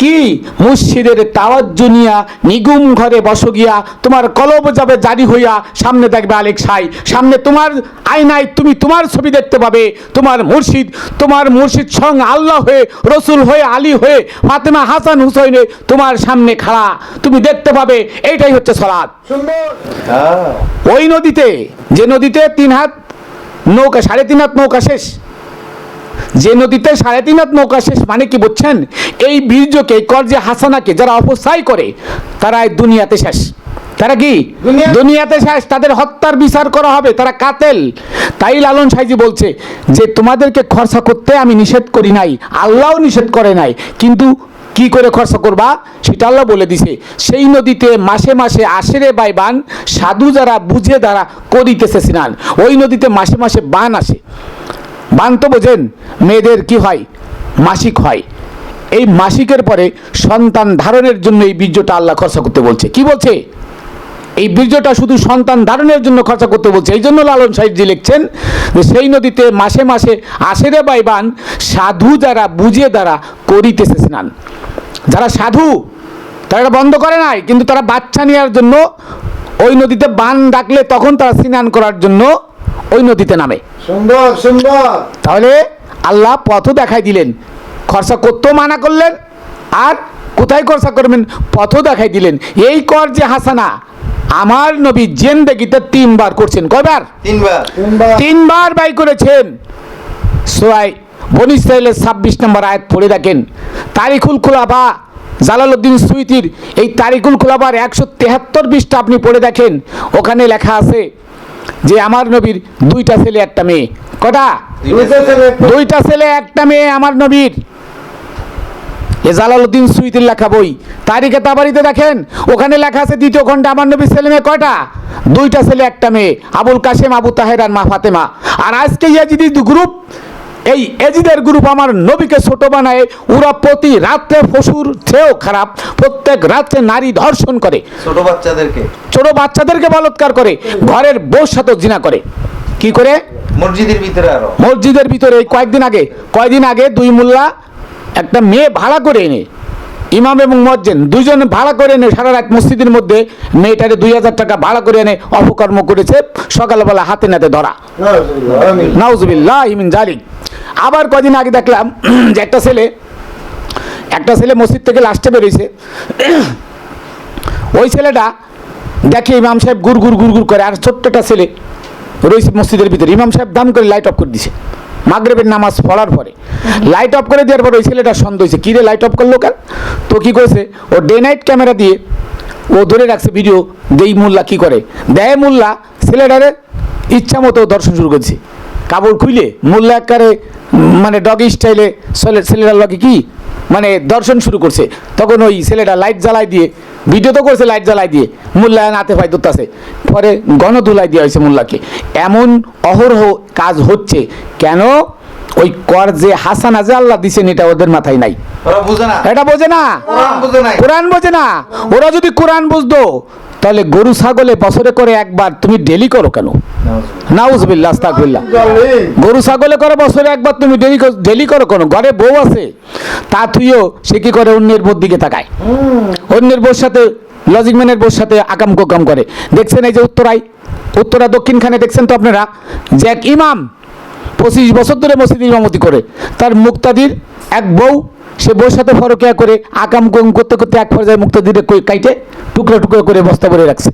কি? মসজিদের তাওয়াজ্জু নিয়া নিগুম ঘরে বসো গিয়া তোমার কলব যাবে জারি হইয়া সামনে দেখবে আলেক সাই। সামনে তোমার আয়নায় তুমি তোমার ছবি দেখতে পাবে। তোমার মুর্শিদ তোমার মুর্শিদ সং আল্লাহ হয়ে রসুল হয়ে আলী হয়ে ফাতেমা হাসান হুসাইনে তোমার সামনে খাড়া। তুমি দেখতে পাবে এইটাই হচ্ছে সলাদ ওই নদীতে যে নদীতে তিন হাত নৌকা সাড়ে তিন হাত নৌকা শেষ। যে নদীতে সাড়ে তিন হাত নৌকা শেষ মানে কি বুঝছেন? এই বীর্যকে কর্জে হাসানাকে যারা অপচয় করে তারা এই দুনিয়াতে শেষ। তারা কি? দুনিয়াতে শেষ তাদের হত্যার বিচার করা হবে তারা কাতেল। তাই লালন সাইজি বলছে যে তোমাদেরকে খরচা করতে আমি নিষেধ করি নাই আল্লাহও নিষেধ করে নাই কিন্তু কি করে খরচা করবা? সেটা আল্লাহ বলে দিছে। সেই নদীতে মাসে মাসে আশেরে বাই বান সাধু যারা বুঝে দ্বারা করিতেছে স্নান ওই নদীতে মাসে মাসে বান আসে। বান তো বোঝেন মেয়েদের কি হয়? মাসিক হয়। এই মাসিকের পরে সন্তান ধারণের জন্য এই বীর্যটা আল্লাহ খরচা করতে বলছে। কি বলছে? এই বীর্যটা শুধু সন্তান ধারণের জন্য খরচা করতে বলছে। এই জন্য লালন সাহেবজি লিখছেন যে, সেই নদীতে মাসে মাসে আসেরে বাইবান সাধু যারা বুঝে দ্বারা করিতেছে স্নান। যারা সাধু, তারা বন্ধ করে নাই, কিন্তু তারা বাচ্চা নেওয়ার জন্য ওই নদীতে বান ডাকলে তখন তারা স্নান করার জন্য ওই নদীতে নামে। সুন্দর সুন্দর। তাহলে আল্লাহ পথও দেখাই দিলেন। খরচা করতেও মানা করলেন আর কোথায় খরচা করবেন? পথও দেখাই দিলেন। এই কর যে হাসানা আমার নবী জেন্দেগিতে তিনবার করছেন। কয়বার? তিনবার। তিনবার। বাই করেছেন। সোয়াই বনি ইসরায়েলের ছাব্বিশ নম্বর আয়াত পড়ে দেখেন। তারিকুল খুলাবা জালালউদ্দিন সুইতির এই তারিকুল খুলাবার একশো তেহাত্তর পৃষ্ঠা আপনি পড়ে দেখেন। ওখানে লেখা আছে যে আমার নবীর দুইটা ছেলে একটা মেয়ে। কটা? দুইটা ছেলে একটা মেয়ে। আমার নবীর। এ জালালউদ্দিন সুইতির লেখা বই। তারিখে তাবারিতে দেখেন ওখানে লেখা আছে দ্বিতীয় খণ্ডে আমার নবীর ছেলে মেয়ে কয়টা? দুইটা ছেলে একটা মেয়ে। আবুল কাশেম আবু তাহের আর মা ফাতেমা। আর আজকে ইয়াজিদি গ্রুপ এই এজিদের গ্রুপ আমার নবীকে ছোট বানায়। ওরা প্রতি রাত্রে পশুর চেয়েও খারাপ। প্রত্যেক রাত্রে নারী ধর্ষণ করে। ছোট বাচ্চাদেরকে? ছোট বাচ্চাদেরকে বলৎকার করে। ঘরের বউর সাথে জিনা করে। কি করে? মসজিদের ভিতরে আরও। মসজিদের ভিতরে কয়েকদিন আগে কয়েকদিন আগে দুই মোল্লা একটা মেয়ে ভাড়া করে এনে ইমাম এবং মজ্জেন দুইজন ভাড়া করে এনে সারা রাত মসজিদের মধ্যে মেয়েটারে দুই হাজার টাকা ভাড়া করে এনে অপকর্ম করেছে সকালবেলা হাতে নাতে ধরা। নাউজুবিল্লাহ। ইমিন জালিক আবার কদিন আগে দেখলাম যে একটা ছেলে একটা ছেলে মসজিদ থেকে লাস্টে বেরিয়েছে ওই ছেলেটা দেখে ইমাম সাহেব গুড় গুড় গুড় গুড় করে আর ছোট্ট একটা ছেলে রয়েছে মসজিদের ভিতরে। ইমাম সাহেব দাম করে লাইট অফ করে দিছে। মাগরেবের নামাজ পড়ার পরে। লাইট অফ করে দেওয়ার পর ওই ছেলেটা সন্দেহ হয়েছে কী রে লাইট অফ করল কেন? তো কী করেছে? ও ডে নাইট ক্যামেরা দিয়ে ও ধরে রাখছে ভিডিও দেই মোল্লা কী করে? দেয় মোল্লা ছেলেটারে ইচ্ছা মতো দর্শন শুরু করছে। কাপড় খুইলে মোল্লা মানে ডগ স্টাইলে ছেলেটার লগে কি মানে দর্শন শুরু করছে। তখন ওই ছেলেটা লাইট জ্বালাই দিয়ে ভিডিও তো করছে লাইট জ্বালাই দিয়ে মোল্লা নাতে ভাই দূরতাছে পরে গণধুলাই দেওয়া হয়েছে মোল্লাকে এমন অহরহ কাজ হচ্ছে কেন? ওই কর যে হাসানা যে আল্লাহ দিছেন এটা ওদের মাথায় নাই। ওরা বুঝে না। এটা বোঝে না। কোরআন বোঝে না। ওরা যদি কোরআন বুঝতো তাহলে গরু, ছাগলে বছরে করে একবার তুমি ডেলি করো কেন? গরু, ছাগলে করে বছরে একবার তুমি ডেলি ডেলি করো কেন? ঘরে বউ আছে, তা তুইও সে কি করে? অন্যের বোর দিকে তাকায়। অন্যের বোর সাথে লজিক ম্যানের বোর সাথে আকাম কোকাম করে। দেখছেন এই যে উত্তরায়? উত্তরা দক্ষিণখানে দেখছেন তো আপনারা? যে এক ইমাম পঁচিশ বছর ধরে মসজিদ ইমামতি করে, তার মুক্তাদির এক বউ সে বউর সাথে ফরকিয়া করে আকাম কোম করতে করতে এক পর্যায়ে মুক্তাদিরে কই- কাইটে টুকরো টুকরো করে বস্তা ভরে রাখছে।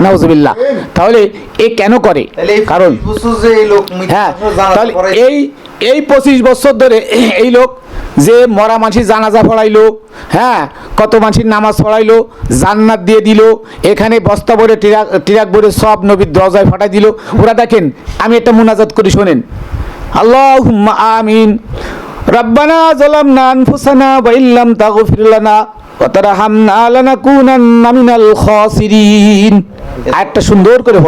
নাউজুবিল্লাহ। তাহলে এ কেন করে? কারণ এই হ্যাঁ তাহলে এই এই পঁচিশ বছর ধরে এই লোক যে মরা মানসির জানাজা পড়াইলো হ্যাঁ কত মানসির নামাজ পড়াইলো জান্নাত দিয়ে দিল এখানে বস্তা ভরে টিরাক টিরাক ভরে সব নবীর দরজায় ফাটাই দিল। ওরা দেখেন আমি একটা মুনাজাত করি শোনেন। আল্লাহ আমিন। রব্বানা জালামনা আনফুসানা ওয়া ইল্লাম তাগফির লানা ওয়া তারহামনা লানাকুনান্না মিনাল খাসিরিন। একটা সুন্দর করে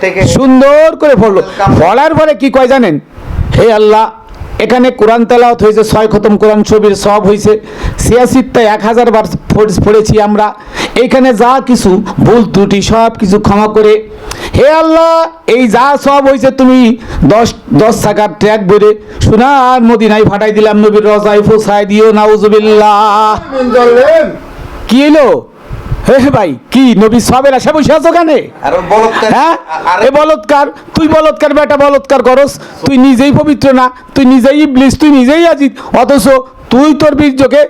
থেকে সুন্দর করে পড়ল। পড়ার পরে কি কয় জানেন? হে আল্লাহ এখানে কোরআন তেলাওয়াত হয়েছে ছয় খতম কোরআন ছবির সব হয়েছে ছিয়াশিটা এক হাজার বার পড়- পড়েছি আমরা। এইখানে যা কিছু ভুল ত্রুটি সব কিছু ক্ষমা করে। হে আল্লাহ এই যা সব হয়েছে তুমি দশ দশ টাকার ট্র্যাক ভরে সোনার মদিনায় ফাটাই দিলাম নবীর রজাই ফোসাই দিও নাউজুবিল্লাহ। কি এলো হে ভাই কি নবী সবের আশা বসে আছো কেন? হ্যাঁ? এ বলৎকার তুই বলৎকার বেটা বলৎকার করস। তুই নিজেই পবিত্র না তুই নিজেই ইবলিস তুই নিজেই আজিত অথচ তুই তোর বীর্যকে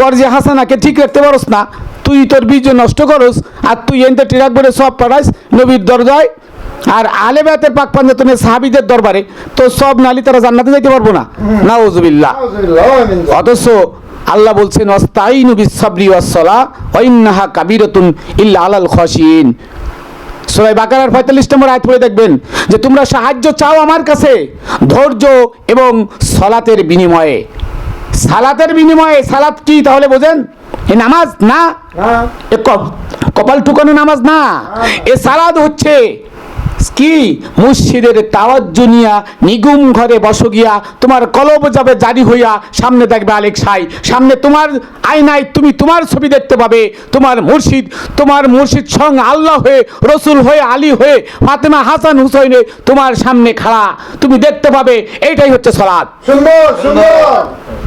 করজে হাসানাকে ঠিক রাখতে পারস না। তুই তোর বীর্য নষ্ট করস আর তুই এনতে টিরাক বলে সব পাঠাস নবীর দরজায়। আর আলে বেতের পাক পাঞ্জাতনের সাহাবিদের দরবারে তো সব নালি তারা জান্নাতে যাইতে পারব না। না বললেন। অথচ আল্লাহ বলছেন অস্তাইনু বিসাবরি ওয়াসসালা ওয়াইন্নাহা কাবীরাতুন ইল্লা আলাল খাশিন সূরা বাকারার 45 নম্বর আয়াত পড়ে দেখবেন যে তোমরা সাহায্য চাও আমার কাছে ধৈর্য এবং সলাতের বিনিময়ে। সালাতের বিনিময়ে সালাত কি তাহলে বোঝেন? এ নামাজ না? এ কপ- কপাল টুকানো নামাজ না? এ সালাদ হচ্ছে কি? মুর্শিদের তাওয়াজ্জু নিয়া নিগুম ঘরে বসো গিয়া তোমার কলব যাবে জারি হইয়া সামনে দেখবে আলেক সাই। সামনে তোমার আয়নায় তুমি তোমার ছবি দেখতে পাবে। তোমার মুর্শিদ তোমার মুর্শিদ সং আল্লাহ হয়ে রসুল হয়ে আলী হয়ে ফাতেমা হাসান হুসাইনে তোমার সামনে খাড়া। তুমি দেখতে পাবে এইটাই হচ্ছে সলাদ।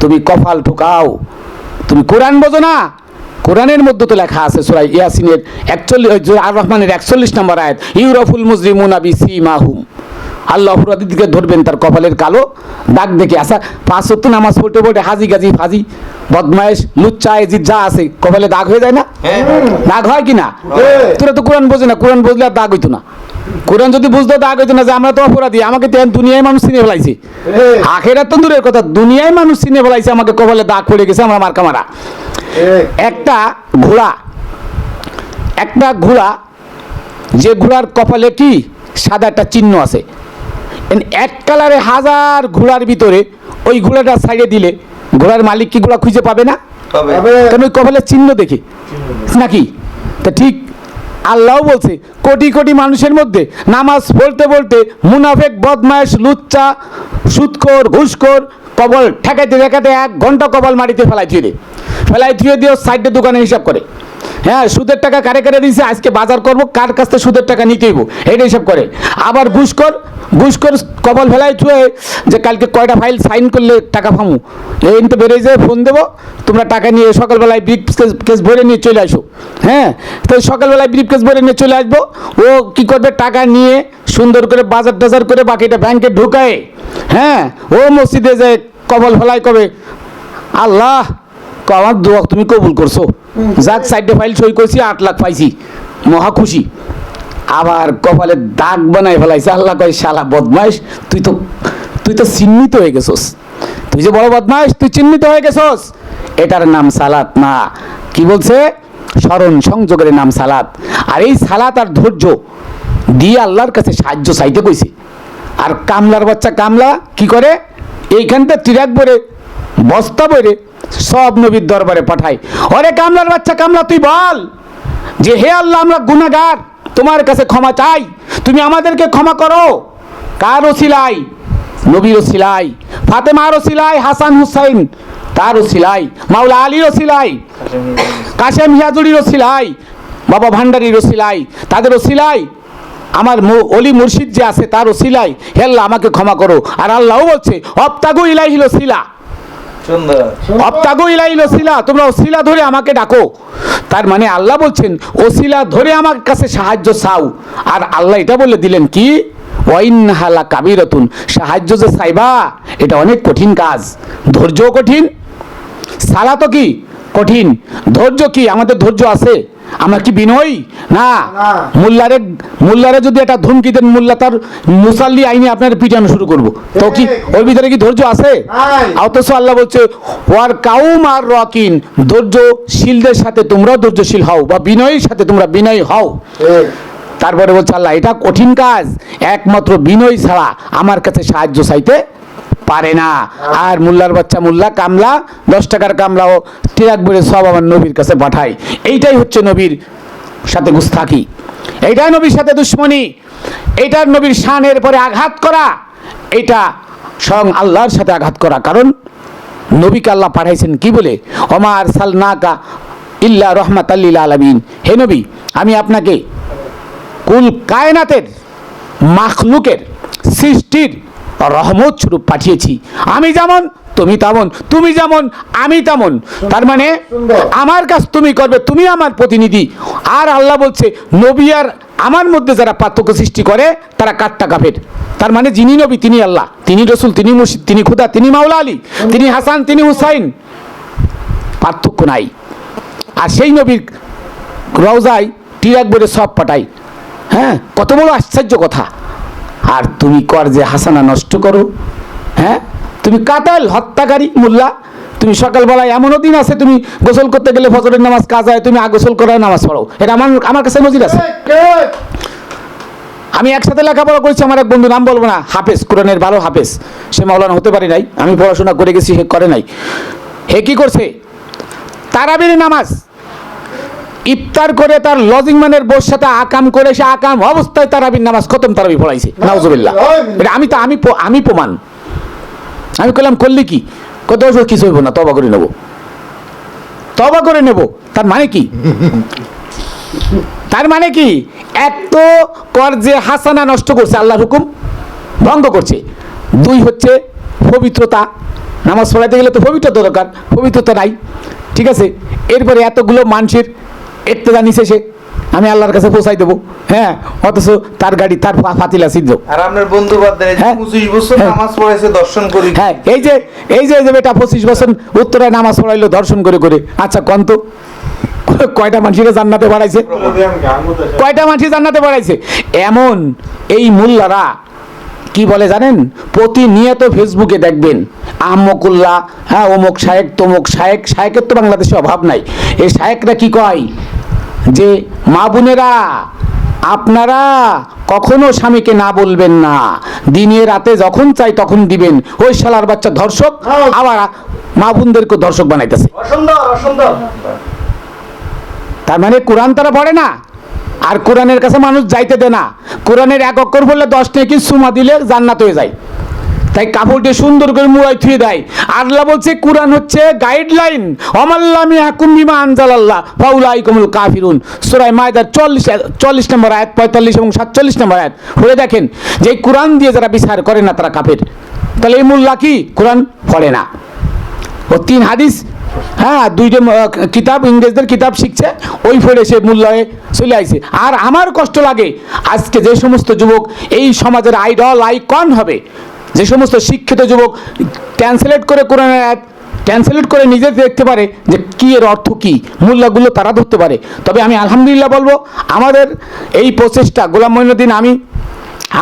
তুমি কপাল ঠুকাও। তুমি কোরআন বোঝো না? কোরআনের মধ্যে তো লেখা আছে সুরাই ইয়াসিনের একচল্লিশ আর রহমানের একচল্লিশ নম্বর আয়াত ইউরফুল মুজরিমুন আবি সিমাহুম আল্লাহ অপরাধীকে ধরবেন তার কপালের কালো দাগ দেখে। আসা পাঁচ সত্য নামাজ পড়তে পড়তে হাজি গাজি ফাজি বদমায়েশ লুচ্চা এজিদ যা আছে কপালে দাগ হয়ে যায় না? হ্যাঁ। দাগ হয় কি না? হ্যাঁ। তোরা তো কোরআন বোঝে না কোরআন বুঝলে আর দাগ হইতো না। কোরআন যদি বুঝতো দাগ হইতো না যে আমরা তো অপরাধী আমাকে তো দুনিয়ায় মানুষ চিনে ফেলাইছে। আখেরা তো দূরের কথা দুনিয়ায় মানুষ চিনে ফেলাইছে আমাকে কপালে দাগ পড়ে গেছে আমরা মার্কা মারা একটা ঘোড়া একটা ঘোড়া যে ঘোড়ার কপালে কি? সাদা একটা চিহ্ন আছে। এক কালারে হাজার ঘোড়ার ভিতরে ওই ঘোড়াটা সাইডে দিলে ঘোড়ার মালিক কি ঘোড়া খুঁজে পাবে না? কেন ওই কপালের চিহ্ন দেখি। নাকি? তা ঠিক আল্লাহ বলছে, কোটি কোটি মানুষের মধ্যে নামাজ পড়তে বলতে মুনাফেক বদমাস লুচ্চা সুৎকর ঘুষখোর, কবল ঠেকাইতে ঠেকাতে এক ঘণ্টা কবল মাটিতে ফেলাই থুয়ে দে ফেলাই থুয়ে দিয়ে সাইডে দোকানে হিসাব করে। হ্যাঁ সুদের টাকা কারে কারে দিয়েছে আজকে বাজার করব, কার কাছ থেকে সুদের টাকা নিতে হইব? এটা হিসাব করে। আবার ঘুষখোর ঘুষখোর কবল ফেলাই থুয়ে যে কালকে কয়টা ফাইল সাইন করলে টাকা পামু এই তো বেড়ে যায়, ফোন দেবো। তোমরা টাকা নিয়ে সকালবেলায় ব্রিফ কেস ভরে নিয়ে চলে আসো। হ্যাঁ তো সকালবেলায় ব্রিফ কেস ভরে নিয়ে চলে আসব। ও কি করবে? টাকা নিয়ে সুন্দর করে বাজার টাজার করে বাকিটা ব্যাংকে ঢুকায়। হ্যাঁ ও মসজিদে যে কবল ফেলাই কবে আল্লাহ আমার দোয়া তুমি কবুল করছ। যাক সাইডে ফাইল সই করছি, আট লাখ পাইছি। মহা খুশি। আবার কপালে দাগ বানাই ফেলাইছে। আল্লাহ কয়, শালা বদমাইশ, তুই তো তুই তো চিহ্নিত হয়ে গেছস। তুই যে বড় বদমাইশ, তুই চিহ্নিত হয়ে গেছস। এটার নাম সালাত না। কি বলছে? স্মরণ সংযোগের নাম সালাত। আর এই সালাত আর ধৈর্য দিয়ে আল্লাহর কাছে সাহায্য চাইতে কইছে। আর কামলার বাচ্চা কামলা কি করে? এইখানটা তিরাক বরে বস্তা বরে সব নবীর দরবারে পাঠায় অরে কামলার বাচ্চা, কামলা, তুই বল যে হে আল্লাহ, আমরা গুনাহগার, তোমার কাছে ক্ষমা চাই। তুমি আমাদেরকে ক্ষমা করো। কার ওসিলাই নবীর ওসিলাই ফাতেমার ওসিলাই হাসান হুসাইন, তার ওসিলাই মাওলা আলীর ওসিলাই কাশেম হিয়াজুরির ওসিলাই বাবা ভান্ডারির ওসিলাই তাদের ওসিলাই আমার অলি মুর্শিদ যে আছে, তার ওসিলাই হে আল্লাহ, আমাকে ক্ষমা করো। আর আল্লাহও বলছে অপ্তাগু ইলাহিল ওসিলা। সুন্দর অপ্তাগো ইলাইল ওসিলা তোমরা ওসিলা ধরে আমাকে ডাকো। তার মানে আল্লাহ বলছেন ওসিলা ধরে আমার কাছে সাহায্য চাও। আর আল্লাহ এটা বলে দিলেন কি? ওয়াইনহালা কাবিরতুন সাহায্য যে সাইবা এটা অনেক কঠিন কাজ। ধৈর্যও কঠিন সালা তো কি? কঠিন। ধৈর্য কি? আমাদের ধৈর্য আছে। আমরা কি বিনয়ী? না। মোল্লারে মোল্লারে যদি একটা ধমকি দেন মোল্লা তার মুসাল্লি আইনে আপনার পিটানো শুরু করব। তো কি ওর ভিতরে কি ধৈর্য আছে। অথচ আল্লাহ বলছে ওয়ার কাউম আর রকিন ধৈর্যশীলদের সাথে তোমরা ধৈর্যশীল হও বা বিনয়ীর সাথে তোমরা বিনয়ী হও। তারপরে বলছে আল্লাহ এটা কঠিন কাজ। একমাত্র বিনয় ছাড়া আমার কাছে সাহায্য চাইতে পারে না। আর মোল্লার বাচ্চা মোল্লা কামলা, দশ টাকার কামলাও বলে সব আমার নবীর কাছে পাঠায়। এইটাই হচ্ছে নবীর সাথে গুস্তাকি এইটাই নবীর সাথে দুশ্মনী। এইটার নবীর শানের পরে আঘাত করা। এটা স্বয়ং আল্লাহর সাথে আঘাত করা। কারণ নবীকে আল্লাহ পাঠাইছেন কি বলে? অমার সালনাকা ইল্লা রহমাত আল্লিল আলমিন। হে নবী, আমি আপনাকে কুল কায়নাতের, মাখলুকের, সৃষ্টির রহমত স্বরূপ পাঠিয়েছি। আমি যেমন তুমি তেমন তুমি যেমন আমি তেমন। তার মানে আমার কাজ তুমি করবে তুমি আমার প্রতিনিধি। আর আল্লাহ বলছে নবী আর আমার মধ্যে যারা পার্থক্য সৃষ্টি করে তারা কাট্টা কাফের। তার মানে যিনি নবী তিনি আল্লাহ। তিনি রসুল তিনি মুর্শিদ তিনি খুদা তিনি মাওলা আলী তিনি হাসান তিনি হুসাইন। পার্থক্য নাই। আর সেই নবীর রওজায় টিরাক বলে সব পাঠাই হ্যাঁ? কত বড় আশ্চর্য কথা। আর তুমি কর যে হাসানা নষ্ট করো হ্যাঁ? তুমি কাতাল হত্যাকারী মোল্লা। তুমি সকালবেলায় এমনও দিন আছে তুমি গোসল করতে গেলে ফজরের নামাজ কাজ হয় তুমি গোসল করার নামাজ পড়ো। এটা আমার আমার কাছে নজির আছে। আমি একসাথে লেখাপড়া করেছি আমার এক বন্ধু নাম বলব না হাফেজ কোরআনের ভালো হাফেজ। সে মাওলানা হতে পারে নাই আমি পড়াশোনা করে গেছি হে করে নাই। হে কি করছে? তারাবির নামাজ। ইফতার করে তার লজিং ম্যানের বোর সাথে আকাম করে সে আকাম অবস্থায় তারাবির নামাজ খতম তারাবি পড়াইছে। নাউজুবিল্লাহ। এটা আমি তো, আমি আমি প্রমাণ। আমি করলাম করলি কি? কত কিছু হইব না তবা করে নেব। তবা করে নেব, তার মানে কি? তার মানে কি? এক তো কর যে হাসানা নষ্ট করছে, আল্লাহর হুকুম ভঙ্গ করছে। দুই হচ্ছে পবিত্রতা। নামাজ পড়াইতে গেলে তো পবিত্রতা দরকার, পবিত্রতা নাই। ঠিক আছে? এরপরে এতগুলো মানুষের একতেদা নিচে সে আমি আল্লাহর কাছে পৌঁছাই দেবো। হ্যাঁ অথচ তার গাড়ি তার ফাতিলা সিদ্ধ। আর আপনার বন্ধু হ্যাঁ। বছর হ্যাঁ। নামাজ পড়াইছে দর্শন করি। হ্যাঁ এই যে এই যে এই যে বেটা পঁচিশ বছর উত্তরায় নামাজ পড়াইলো দর্শন করে করে। আচ্ছা কন্ত কয়টা মানুষেরা জান্নাতে বাড়াইছে? কয়টা মানুষ জান্নাতে বাড়াইছে? এমন এই মোল্লারা কি বলে জানেন? প্রতিনিয়ত ফেসবুকে দেখবেন আহমকুল্লাহ হ্যাঁ অমুক শায়েক তমুক শায়েক শায়েকের তো বাংলাদেশে অভাব নাই। এই শায়েকরা কি কয়? যে মা বোনেরা আপনারা কখনো স্বামীকে না বলবেন না। দিনে রাতে যখন চাই তখন দিবেন। ওই শালার বাচ্চা ধর্ষক আবার মা বোনদেরকে ধর্ষক বানাইতেছে। তার মানে কোরআন তারা পড়ে না? আর কোরআনের কাছে মানুষ যাইতে দেয় না। কোরআনের এক অক্ষর বললে দশ নাকি সুমা দিলে জান্নাত হয়ে যায়। তাই কাপড়টি সুন্দর করে মুড়াই থুয়ে দেয়। আল্লাহ বলছে, কোরআন হচ্ছে গাইডলাইন অমাল্লামি হাকুম বিমা আনজালাল্লাহ ফাউলাই কমুল কাফিরুন। সুরাই মায়দার চল্লিশ চল্লিশ নম্বর আয়াত, পঁয়তাল্লিশ এবং সাতচল্লিশ নম্বর আয়াত। হয়ে দেখেন, যে কোরআন দিয়ে যারা বিচার করে না, তারা কাফের। তাহলে এই মোল্লা কি? কোরআন পড়ে না। ও তিন হাদিস হ্যাঁ দুইটা কিতাব, ইংরেজদের কিতাব শিখছে, ওই ফলে সে মূল্যে চলে আইছে। আর আমার কষ্ট লাগে, আজকে যে সমস্ত যুবক এই সমাজের আইডল আইকন হবে যে সমস্ত শিক্ষিত যুবক ট্রান্সলেট করে কোরআনের আয়াত ক্যান্সেলেট করে নিজে দেখতে পারে যে কী এর অর্থ কী মূল্যগুলো তারা ধরতে পারে। তবে আমি আলহামদুলিল্লাহ বলব আমাদের এই প্রচেষ্টা গোলাম মঈনুদ্দিন আমি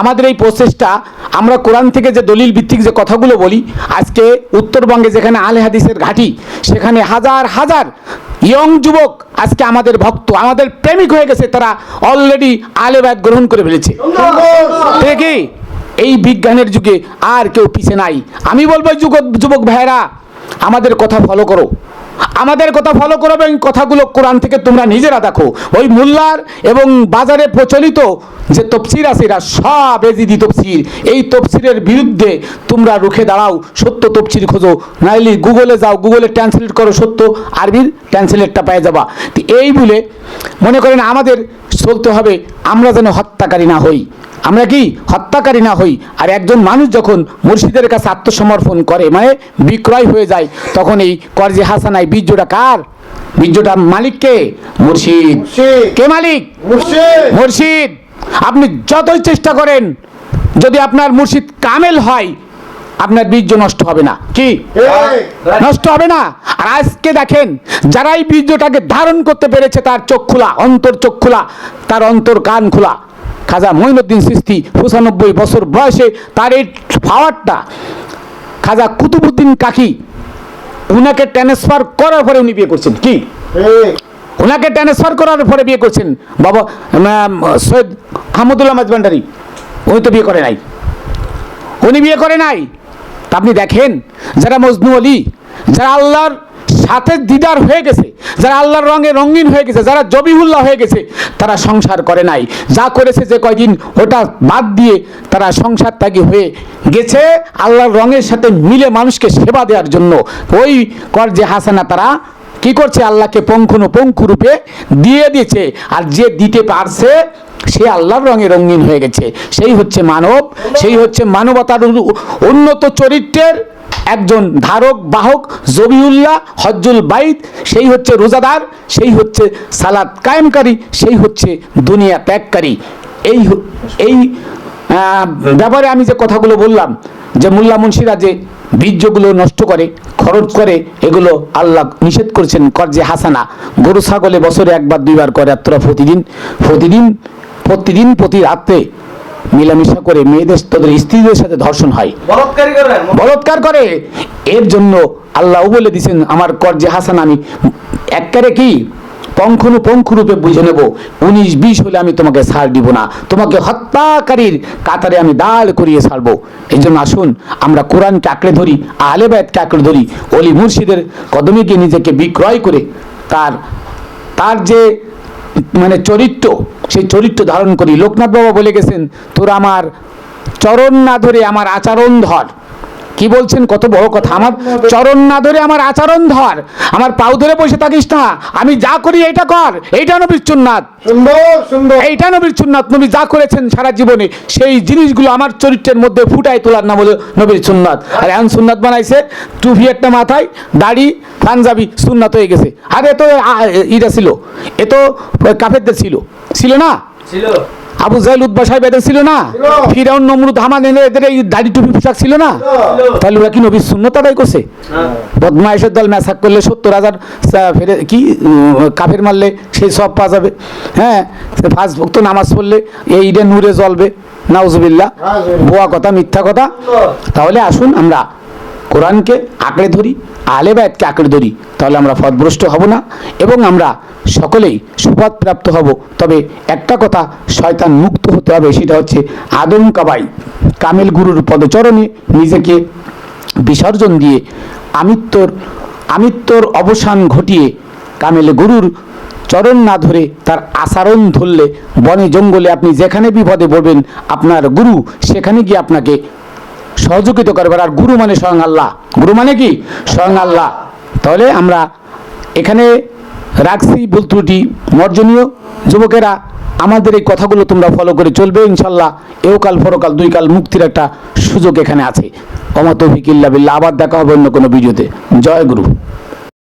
আমাদের এই প্রসেসটা আমরা কোরআন থেকে যে দলিল ভিত্তিক যে কথাগুলো বলি আজকে উত্তরবঙ্গে যেখানে আলে হাদিসের ঘাঁটি সেখানে হাজার হাজার ইয়ং যুবক আজকে আমাদের ভক্ত আমাদের প্রেমিক হয়ে গেছে তারা অলরেডি আলেবাদ গ্রহণ করে ফেলেছে। কি? এই বিজ্ঞানের যুগে আর কেউ পিছে নাই। আমি বলব যুবক যুবক ভাইরা আমাদের কথা ফলো করো। আমাদের কথা ফলো করো এবং কথাগুলো কোরআন থেকে তোমরা নিজেরা দেখো। ওই মোল্লার এবং বাজারে প্রচলিত যে তফসির আছে, এরা সব এজিদি তফসির। এই তফসিরের বিরুদ্ধে তোমরা রুখে দাঁড়াও, সত্য তফসির খোঁজো। নাইলে গুগলে যাও, গুগলে ট্রান্সলেট করো সত্য, আরবির ট্রান্সলেটটা পেয়ে যাবা। এই বলে মনে করেন আমাদের চলতে হবে আমরা যেন হত্যাকারী না হই। আমরা কি হত্যাকারী না হই? আর একজন মানুষ যখন মুর্শিদের কাছে আত্মসমর্পণ করে মানে বিক্রয় হয়ে যায় তখন এই করজে হাসানায় বীর্যটা কার? বীর্যটা মালিককে। মুর্শিদ। মুর্শিদ। কে মালিক? মুর্শিদ। মুর্শিদ। আপনি যতই চেষ্টা করেন যদি আপনার মুর্শিদ কামেল হয় আপনার বীর্য নষ্ট হবে না। কি? নষ্ট হবে না? আর আজকে দেখেন যারা এই বীর্যটাকে ধারণ করতে পেরেছে তার চোখ খোলা অন্তর চোখ খোলা তার অন্তর কান খোলা। খাজা মঈনুদ্দিন সৃষ্টি পঁচানব্বই বছর বয়সে তার এই পাওয়ারটা খাজা কুতুবুদ্দিন কাকি উনাকে ট্রান্সফার করার পরে উনি বিয়ে করছেন। কি? ওনাকে ট্রান্সফার করার পরে বিয়ে করছেন। বাবা সৈয়দ আহমদুল্লাহ মাজবান্ডারি উনি তো বিয়ে করে নাই। উনি বিয়ে করে নাই। আপনি দেখেন, যারা মজনু আলী যারা আল্লাহর সাথে দিদার হয়ে গেছে, যারা আল্লাহর রঙে রঙিন হয়ে গেছে, যারা জবিহুল্লাহ হয়ে গেছে, তারা সংসার করে নাই। যা করেছে যে কয়দিন, ওটা বাদ দিয়ে তারা সংসার ত্যাগী হয়ে গেছে। আল্লাহর রঙের সাথে মিলে মানুষকে সেবা দেওয়ার জন্য। ওই কর যে হাসানা তারা কি করছে? আল্লাহকে পঙ্খনো পঙ্খু রূপে দিয়ে দিয়েছে। আর যে দিতে পারছে সে আল্লাহর রঙে রঙিন হয়ে গেছে। সেই হচ্ছে মানব, সেই হচ্ছে মানবতার উন্নত চরিত্রের একজন ধারক, বাহক, জবিউল্লাহ, হজ্জুল বাইত, সেই হচ্ছে রোজাদার, সেই হচ্ছে সালাদ কায়েমকারী, সেই হচ্ছে দুনিয়া ত্যাগকারী। এই এই ব্যাপারে আমি যে কথাগুলো বললাম, যে মোল্লা মুন্সিরা যে বীর্যগুলো নষ্ট করে, খরচ করে, এগুলো আল্লাহ নিষেধ করেছেন, কর্জে হাসানা। গরু, ছাগলে বছরে একবার, দুইবার করে প্রতিদিন প্রতিদিন প্রতিদিন প্রতি রাত্রে মিলামিশা করে মেয়েদের তাদের স্ত্রীদের সাথে ধর্ষণ হয়। বলৎকারী করে। এর জন্য আল্লাহ বলে দিছেন আমার কর্জে হাসান আমি একবারে কি পঙ্খনু পঙ্খ রূপে বুঝে নেব। উনিশ বিশ হলে আমি তোমাকে ছাড় দিব না। তোমাকে হত্যাকারীর কাতারে আমি দাঁড় করিয়ে ছাড়বো। এই জন্য আসুন আমরা কোরআনকে আঁকড়ে ধরি আহলে বায়াতকে আঁকড়ে ধরি। অলি মুর্শিদের কদমে গিয়ে নিজেকে বিক্রয় করে তার তার যে মানে চরিত্র, সেই চরিত্র ধারণ করি। লোকনাথ বাবা বলে গেছেন, তোর আমার চরণ না ধরে আমার আচরণ ধর। কি বলছেন? কত বড় কথা। আমার চরণ না ধরে আমার আচরণ ধর। আমার পাউ ধরে বসে থাকিস না। আমি যা করি এইটা কর। এইটা নবীর চুন্নাথ সুন্দর সুন্দর। এইটা নবীর সুন্নাত। নবী যা করেছেন সারা জীবনে সেই জিনিসগুলো আমার চরিত্রের মধ্যে ফুটায় তোলার নাম হলো নবীর সুন্নাত। আর এখন সুন্নাত বানাইছে টুপি একটা মাথায় দাড়ি পাঞ্জাবি সুন্নাত হয়ে গেছে। আর এ তো ছিল। এ তো কাফেরদের ছিল। ছিল না? ছিল। আবু জাহেল উদ্বা সাহেব এদের ছিল না? ফিরাউন নমরুদ হামান এদের এদের এই দাড়ি টুপি পোশাক ছিল না? তাহলে ওরা কি নবীর শূন্য আদায় করছে? বদমাইশের দল ম্যাসাক করলে সত্তর হাজার ফেরে কি কাফের মারলে সেই সব পাওয়া যাবে। হ্যাঁ পাঁচ ভক্ত নামাজ পড়লে এই ঈদে নূরে জ্বলবে। নাউজুবিল্লাহ। ভুয়া কথা মিথ্যা কথা। তাহলে আসুন আমরা কোরআনকে আঁকড়ে ধরি। আলে বায়াতকে আঁকড়ে ধরি, তাহলে আমরা পথভ্রষ্ট হব না এবং আমরা সকলেই সুপথ প্রাপ্ত হব। তবে একটা কথা শয়তান মুক্ত হতে হবে, সেটা হচ্ছে আদম কাবাই, কামেল গুরুর পদচরণে নিজেকে বিসর্জন দিয়ে আমিত্বর আমিত্বর অবসান ঘটিয়ে কামেল গুরুর চরণ না ধরে তার আচরণ ধরলে বনে জঙ্গলে আপনি যেখানে বিপদে পড়বেন, আপনার গুরু সেখানে গিয়ে আপনাকে সহযোগিতা করবে আর গুরু মানে স্বয়ং আল্লাহ। গুরু মানে কি? স্বয়ং আল্লাহ। তাহলে আমরা এখানে রাখছি ভুল ত্রুটি, মর্জনীয়। যুবকেরা, আমাদের এই কথাগুলো তোমরা ফলো করে চলবে, ইনশাল্লাহ। এও কাল ফরকাল দুই কাল মুক্তির একটা সুযোগ এখানে আছে। অমাতফিক ইল্লা বিল্লা আবার দেখা হবে অন্য কোনো ভিডিওতে। জয় গুরু।